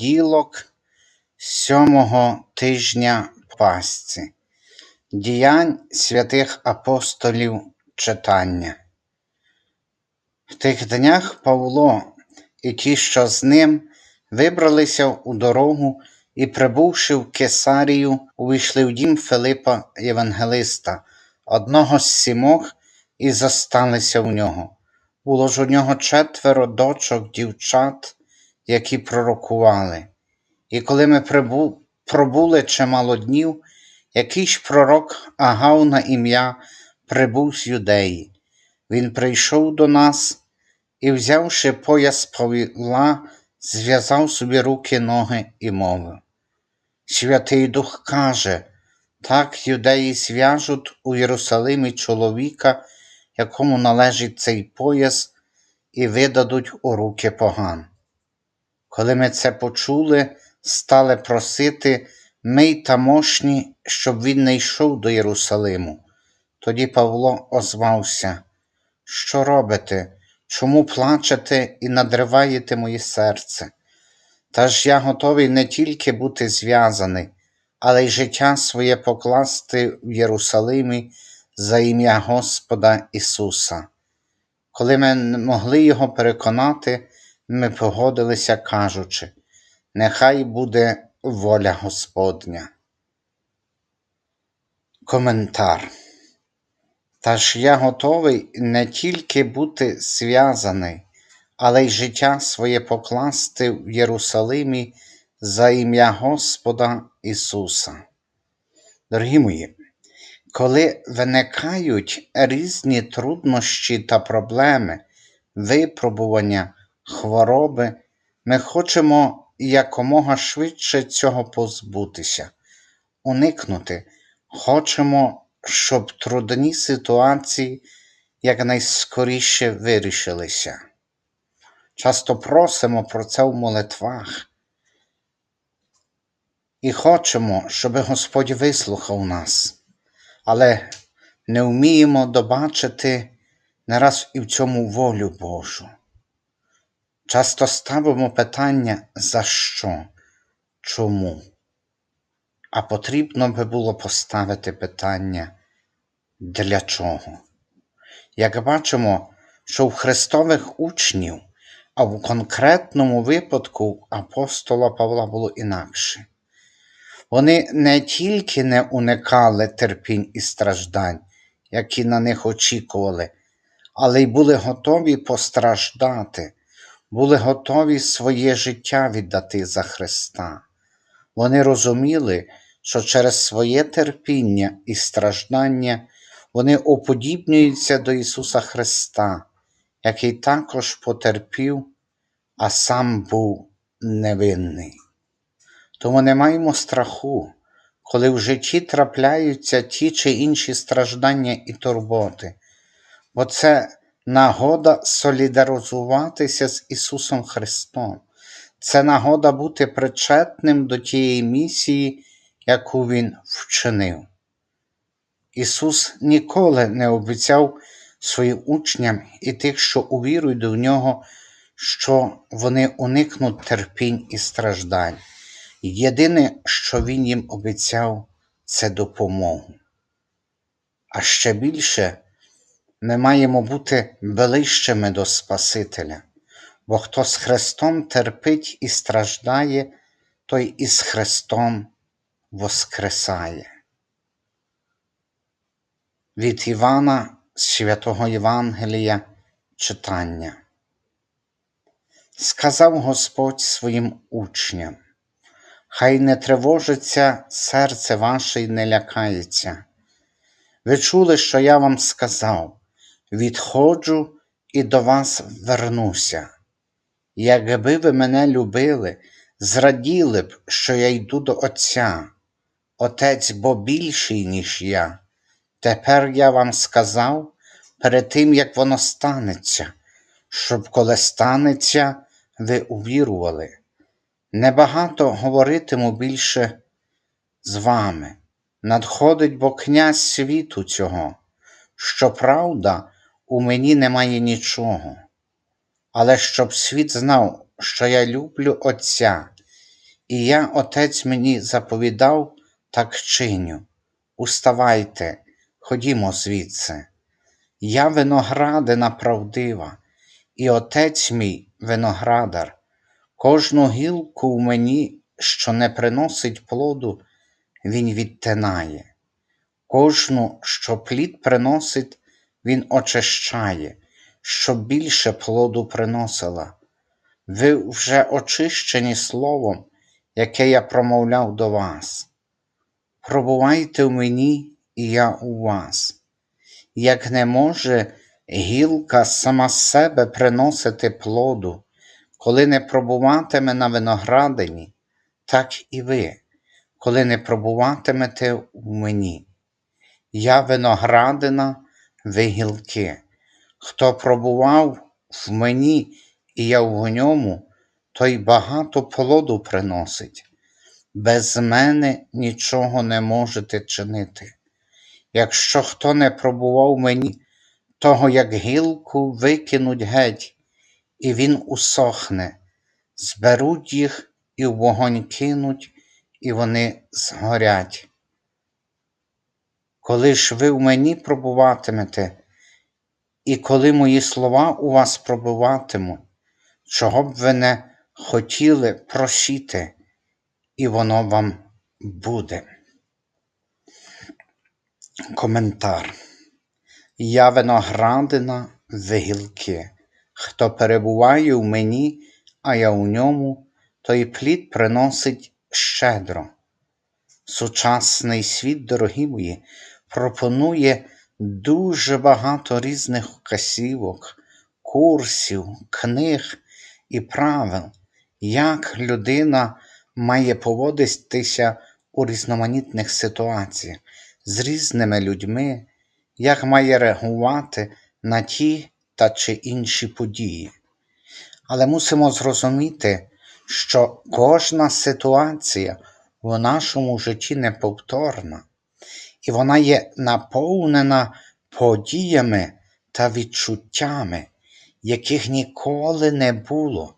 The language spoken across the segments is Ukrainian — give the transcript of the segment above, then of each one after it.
Ділок сьомого тижня Пасці. Діянь святих апостолів читання. В тих днях Павло і ті, що з ним, вибралися у дорогу і, прибувши в Кесарію, увійшли в дім Филипа Євангелиста, одного з сімох, і зосталися в нього. Було ж у нього четверо дочок, дівчат, які пророкували. І коли ми пробули чимало днів, якийсь пророк Агав на ім'я прибув з юдеї. Він прийшов до нас і, взявши пояс Павла, зв'язав собі руки, ноги і мовив. Святий Дух каже, так юдеї зв'яжуть у Єрусалимі чоловіка, якому належить цей пояс, і видадуть у руки поган. Коли ми це почули, стали просити ми й тамошні, щоб він не йшов до Єрусалиму. Тоді Павло озвався, що робите? Чому плачете і надриваєте моє серце? Та ж я готовий не тільки бути зв'язаний, але й життя своє покласти в Єрусалимі за ім'я Господа Ісуса. Коли ми не могли його переконати, ми погодилися, кажучи, нехай буде воля Господня. Коментар. Та ж я готовий не тільки бути зв'язаний, але й життя своє покласти в Єрусалимі за ім'я Господа Ісуса. Дорогі мої, коли виникають різні труднощі та проблеми, випробування, хвороби, ми хочемо якомога швидше цього позбутися, уникнути, хочемо, щоб трудні ситуації якнайскоріше вирішилися. Часто просимо про це в молитвах і хочемо, щоб Господь вислухав нас, але не вміємо добачити не раз і в цьому волю Божу. Часто ставимо питання за що, чому? А потрібно би було поставити питання для чого? Як бачимо, що в Христових учнів, а в конкретному випадку апостола Павла було інакше. Вони не тільки не уникали терпінь і страждань, які на них очікували, але й були готові постраждати, були готові своє життя віддати за Христа. Вони розуміли, що через своє терпіння і страждання вони уподібнюються до Ісуса Христа, який також потерпів, а сам був невинний. Тому не маємо страху, коли в житті трапляються ті чи інші страждання і турботи, бо це нагода солідаризуватися з Ісусом Христом, це нагода бути причетним до тієї місії, яку Він вчинив. Ісус ніколи не обіцяв своїм учням і тих, що увірують до нього, що вони уникнуть терпінь і страждань. Єдине, що Він їм обіцяв, це допомогу. А ще більше ми маємо бути ближчими до Спасителя, бо хто з Христом терпить і страждає, той із Христом воскресає. Від Івана з Святого Євангелія читання. Сказав Господь своїм учням, хай не тривожиться серце ваше й не лякається. Ви чули, що я вам сказав, відходжу і до вас вернуся. Якби ви мене любили, зраділи б, що я йду до Отця, Отець бо більший, ніж я. Тепер я вам сказав перед тим, як воно станеться, щоб коли станеться, ви увірували. Небагато говоритиму більше з вами. Надходить бо князь світу цього, що правда, у мені немає нічого. Але щоб світ знав, що я люблю Отця І я, отець мені заповідав, так чиню. Уставайте, ходімо звідси. Я виноградина правдива, і отець мій виноградар. Кожну гілку в мені, що не приносить плоду, він відтинає. Кожну, що плід приносить, він очищає, щоб більше плоду приносила. Ви вже очищені словом, яке я промовляв до вас. Пробувайте в мені, і я у вас. Як не може гілка сама себе приносити плоду, коли не пробуватиме на виноградині, так і ви, коли не пробуватимете в мені. Я виноградина, ви гілки. Хто пробував в мені, і я в ньому, той багато плоду приносить. Без мене нічого не можете чинити. Якщо хто не пробував мені, того як гілку викинуть геть, і він усохне, зберуть їх і в вогонь кинуть, і вони згорять. Коли ж ви в мені пробуватимете, і коли мої слова у вас пробуватимуть, чого б ви не хотіли просіти, і воно вам буде. Коментар. Я виноградина ви гілки. Хто перебуває в мені, а я у ньому, той плід приносить щедро. Сучасний світ, дорогі мої, пропонує дуже багато різних вказівок, курсів, книг і правил, як людина має поводитися у різноманітних ситуаціях з різними людьми, як має реагувати на ті та чи інші події. Але мусимо зрозуміти, що кожна ситуація в нашому житті неповторна, і вона є наповнена подіями та відчуттями, яких ніколи не було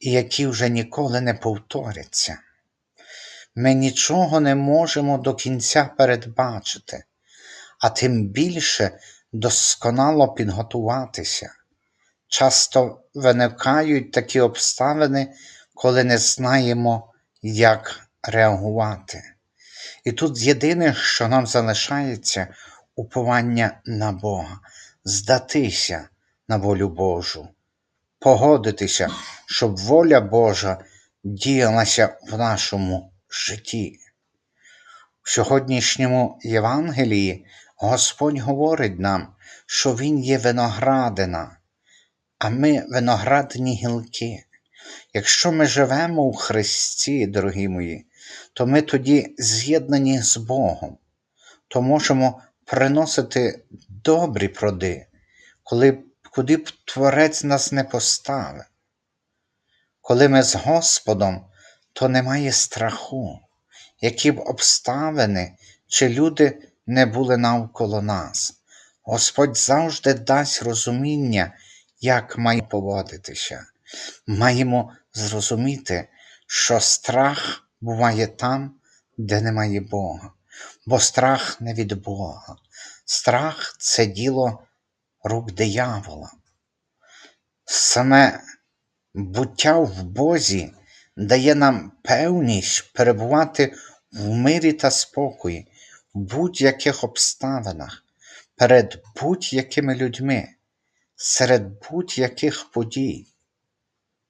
і які вже ніколи не повторяться. Ми нічого не можемо до кінця передбачити, а тим більше досконало підготуватися. Часто виникають такі обставини, коли не знаємо, як реагувати. І тут єдине, що нам залишається уповання на Бога, здатися на волю Божу, погодитися, щоб воля Божа діялася в нашому житті. В сьогоднішньому Євангелії Господь говорить нам, що Він є виноградина, а ми виноградні гілки. Якщо ми живемо у Христі, дорогі мої, то ми тоді з'єднані з Богом, то можемо приносити добрі плоди, коли, куди б Творець нас не поставив. Коли ми з Господом, то немає страху, які б обставини чи люди не були навколо нас. Господь завжди дасть розуміння, як має поводитися. Маємо зрозуміти, що страх буває там, де немає Бога, бо страх не від Бога. Страх це діло рук диявола. Саме буття в Бозі дає нам певність перебувати в мирі та спокої в будь-яких обставинах, перед будь-якими людьми, серед будь-яких подій.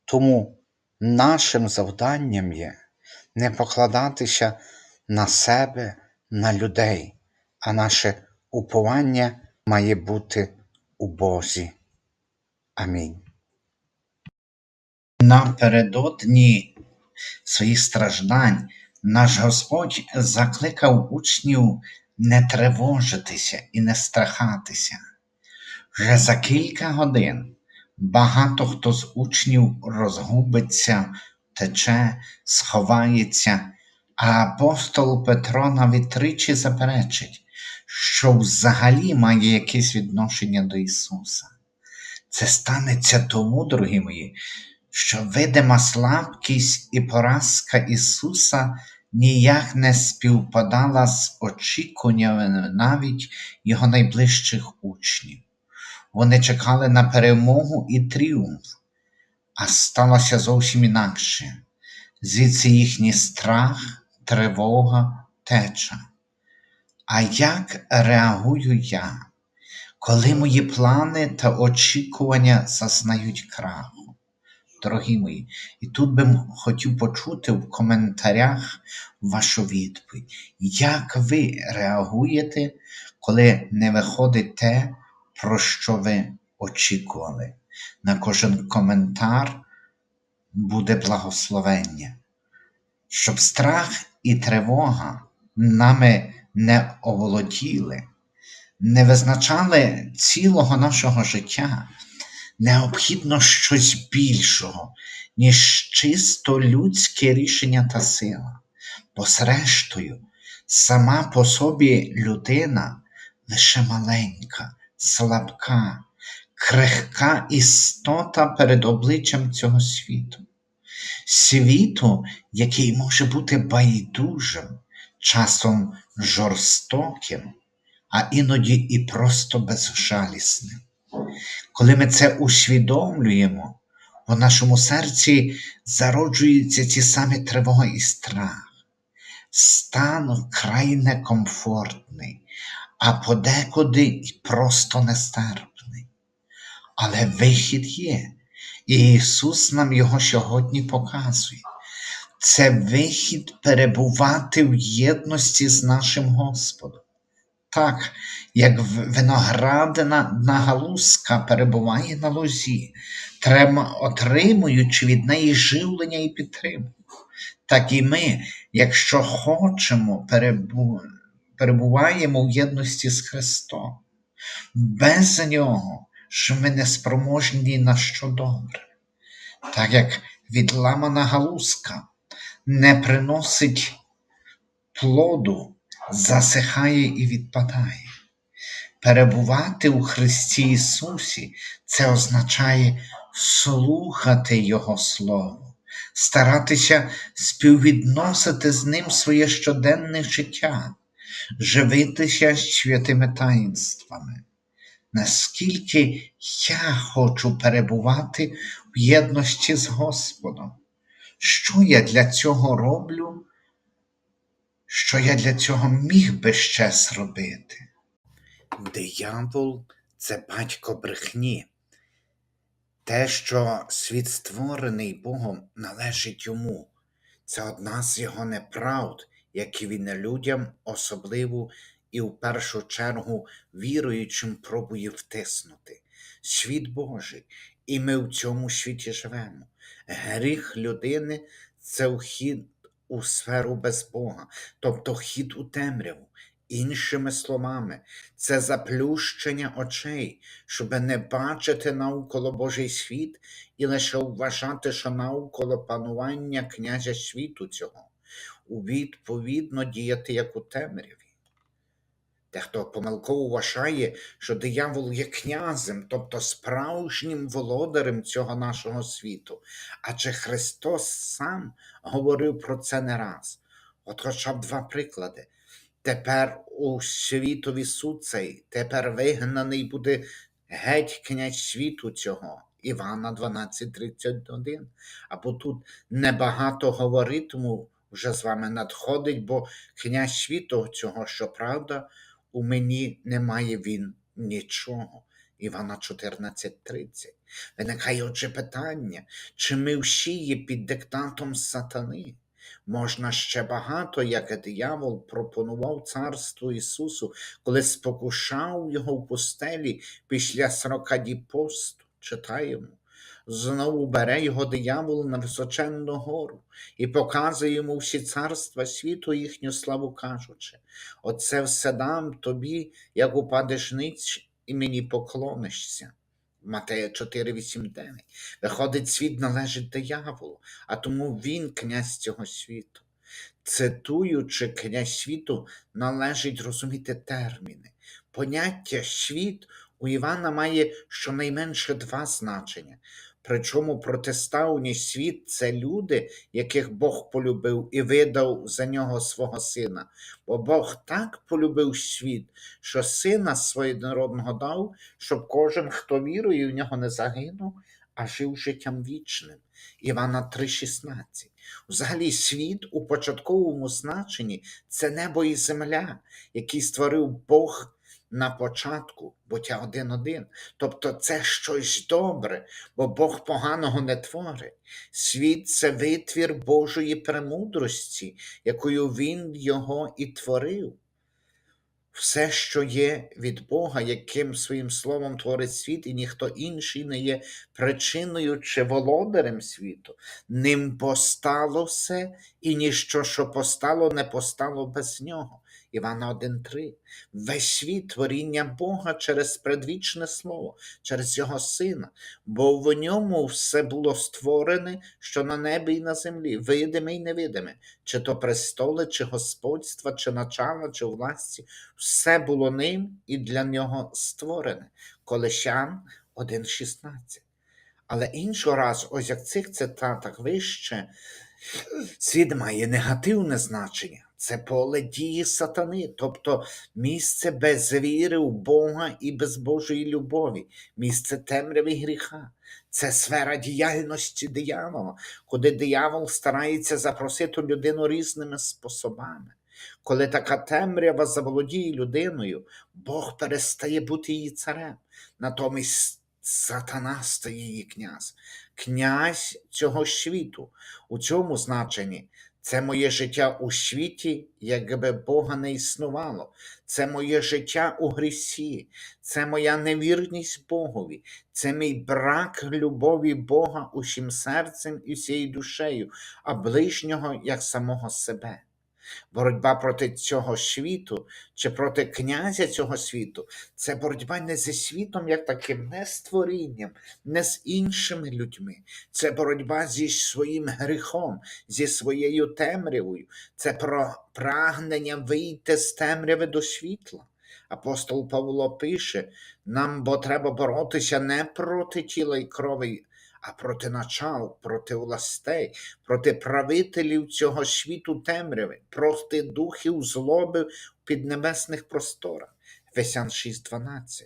Тому нашим завданням є не покладатися на себе, на людей, а наше уповання має бути у Бозі. Амінь. Напередодні своїх страждань наш Господь закликав учнів не тривожитися і не страхатися. Вже за кілька годин багато хто з учнів розгубиться, тече, сховається, а апостол Петро навіть тричі заперечить, що взагалі має якесь відношення до Ісуса. Це станеться тому, дорогі мої, що видима слабкість і поразка Ісуса ніяк не співпадала з очікуваннями навіть Його найближчих учнів. Вони чекали на перемогу і тріумф, а сталося зовсім інакше. Звідси їхній страх, тривога, теча. А як реагую я, коли мої плани та очікування зазнають краху? Дорогі мої, і тут би хотів почути в коментарях вашу відповідь. Як ви реагуєте, коли не виходить те, про що ви очікували? На кожен коментар буде благословення, щоб страх і тривога нами не оволоділи, не визначали цілого нашого життя. Необхідно щось більшого, ніж чисто людське рішення та сила. Бо, зрештою, сама по собі людина лише маленька, слабка, крихка істота перед обличчям цього світу. Світу, який може бути байдужим, часом жорстоким, а іноді і просто безжалісним. Коли ми це усвідомлюємо, у нашому серці зароджуються ті самі тривога і страх. Стан вкрай некомфортний, а подекуди і просто нестерпний. Але вихід є, і Ісус нам його сьогодні показує. Це вихід перебувати в єдності з нашим Господом. Так, як виноградина на галузка перебуває на лозі, отримуючи від неї живлення і підтримку. Так і ми, якщо хочемо, перебуваємо в єдності з Христом. Без нього ж ми не спроможні на що добре. Так як відламана галузка не приносить плоду, засихає і відпадає. Перебувати у Христі Ісусі це означає слухати Його Слово, старатися співвідносити з Ним своє щоденне життя, живитися святими таїнствами. Наскільки я хочу перебувати в єдності з Господом? Що я для цього роблю? Що я для цього міг би ще зробити? Диявол це батько брехні. Те, що світ створений Богом, належить йому. Це одна з його неправд, які він людям особливо і в першу чергу віруючим пробує втиснути. Світ Божий, і ми в цьому світі живемо. Гріх людини це вхід у сферу без Бога, тобто вхід у темряву. Іншими словами, це заплющення очей, щоб не бачити навколо Божий світ і лише вважати, що навколо панування князя світу цього, у відповідно діяти як у темряві. Дехто помилково вважає, що диявол є князем, тобто справжнім володарем цього нашого світу. Адже Христос сам говорив про це не раз. От хоча б два приклади. Тепер у світові суд цей, тепер вигнаний буде геть князь світу цього. Івана 12:31. Або тут небагато говоритиму вже з вами надходить, бо князь світу цього, щоправда, у мені немає він нічого. Івана 14:30. Виникає отже питання, чи ми всі є під диктатом сатани? Можна ще багато, як диявол пропонував царству Ісусу, коли спокушав його в пустелі після сорока діб посту. Читаємо. Знову бере його диявол на височенну гору і показує йому всі царства світу їхню славу кажучи. Оце все дам тобі, як упадеш ниць і мені поклонишся. Матея 4, 8, 9. Виходить, світ належить дияволу, а тому він князь цього світу. Цитуючи князь світу, належить розуміти терміни. Поняття світ у Івана має щонайменше два значення. Причому протиставний світ це люди, яких Бог полюбив і видав за нього свого сина. Бо Бог так полюбив світ, що сина своєнародного дав, щоб кожен, хто вірує в нього, не загинув, а жив життям вічним. Івана 3,16. Взагалі, світ у початковому значенні це небо і земля, які створив Бог на початку, буття 1.1. Тобто це щось добре, бо Бог поганого не творить. Світ це витвір Божої премудрості, якою Він його і творив. Все, що є від Бога, яким своїм словом творить світ, і ніхто інший не є причиною чи володарем світу. Ним постало все, і ніщо, що постало, не постало без нього. Івана 1.3. Весь світ творіння Бога через предвічне слово, через Його Сина, бо в ньому все було створене, що на небі і на землі, видиме і невидиме, чи то престоли, чи господства, чи начала, чи власті, все було ним і для нього створене. Колещан 1.16. Але іншого разу, ось як цих цитатах вище, світ має негативне значення. Це поле дії сатани, тобто місце без віри у Бога і без Божої любові, місце темряви гріха. Це сфера діяльності диявола, куди диявол старається запросити людину різними способами. Коли така темрява заволодіє людиною, Бог перестає бути її царем. Натомість сатана стає її князь, князь цього світу. У цьому значенні це моє життя у світі, якби Бога не існувало. Це моє життя у грісі, це моя невірність Богові, це мій брак любові Бога усім серцем і всією душею, а ближнього як самого себе. Боротьба проти цього світу чи проти князя цього світу це боротьба не зі світом, як таким, не з творінням, не з іншими людьми. Це боротьба зі своїм гріхом, зі своєю темрявою, це про прагнення вийти з темряви до світла. Апостол Павло пише: нам бо треба боротися не проти тіла й крові, а проти начал, проти властей, проти правителів цього світу темряви, проти духів злоби в піднебесних просторах. Ефесян 6.12.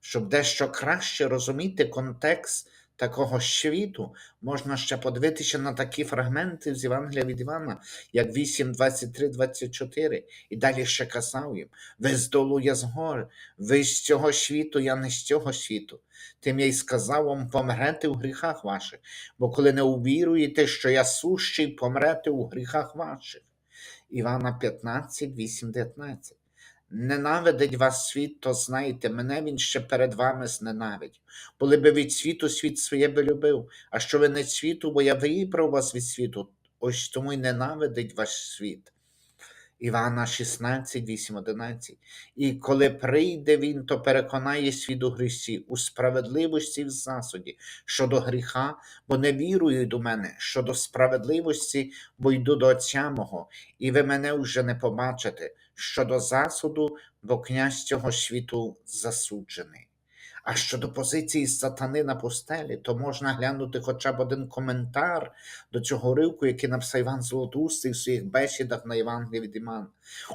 Щоб дещо краще розуміти контекст такого світу, можна ще подивитися на такі фрагменти з Євангелія від Івана, як 8, 23, 24. І далі ще казав їм: ви з долу я з гори, ви з цього світу, я не з цього світу. Тим я й сказав вам помрете у гріхах ваших, бо коли не увіруєте, що я сущий, помрете у гріхах ваших. Івана 15, 8, 19. Ненавидить вас світ, то знайте, мене він ще перед вами зненавидів. Були би від світу, світ своє би любив, а що ви не світу, бо я вибрав вас від світу, ось тому й ненавидить ваш світ. Івана 16, 8, 11. І коли прийде він, то переконає світ у грісі, у справедливості в засуді, щодо гріха, бо не вірують до мене, щодо справедливості, бо йду до Отця мого, і ви мене вже не побачите, щодо засуду, бо князь цього світу засуджений. А щодо позиції сатани на пустелі, то можна глянути хоча б один коментар до цього ривку, який написав Іван Золотоустий в своїх бесідах на Євангелії від Імана.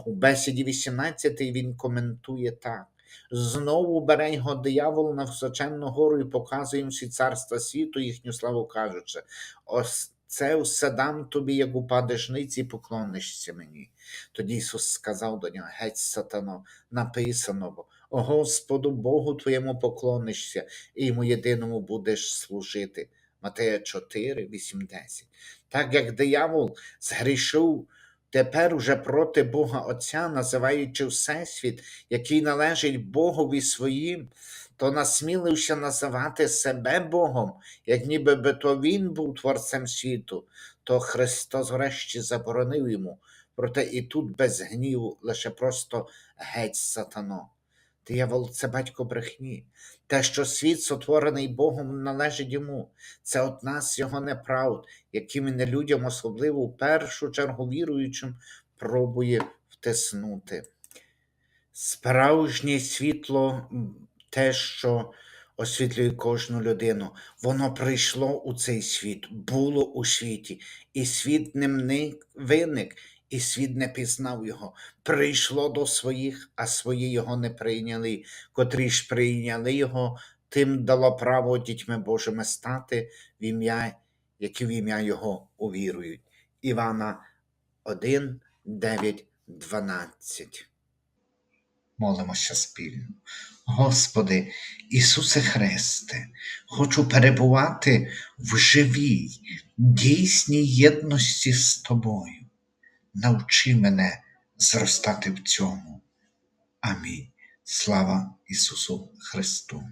У бесіді 18 він коментує так. Знову бере його диявол на височенну гору і показує їм всі царства світу, їхню славу кажучи. Ось це все дам тобі, як упадеш ниць і поклонишся мені. Тоді Ісус сказав до нього: Геть, сатано, написано, о Господу Богу твоєму поклонишся, і йому єдиному будеш служити. Матея 4, 8, 10. Так як диявол згрішив тепер уже проти Бога Отця, називаючи Всесвіт, який належить Богові своїм, то насмілився називати себе Богом, як ніби би то Він був творцем світу, то Христос врешті заборонив йому. Проте і тут без гніву, лише просто геть сатано. Диявол це батько брехні. Те, що світ сотворений Богом, належить йому. Це одна з його неправд, які він людям, особливо в першу чергу віруючим, пробує втиснути. Справжнє світло те, що освітлює кожну людину. Воно прийшло у цей світ, було у світі, і світ ним не виник, і світ не пізнав його. Прийшло до своїх, а свої його не прийняли. Котрі ж прийняли його, тим дало право дітьми Божими стати в ім'я, які в ім'я Його увірують. Івана 1, 9, 12. Молимося спільно. Господи, Ісусе Христе, хочу перебувати в живій, дійсній єдності з Тобою. Навчи мене зростати в цьому. Амінь. Слава Ісусу Христу!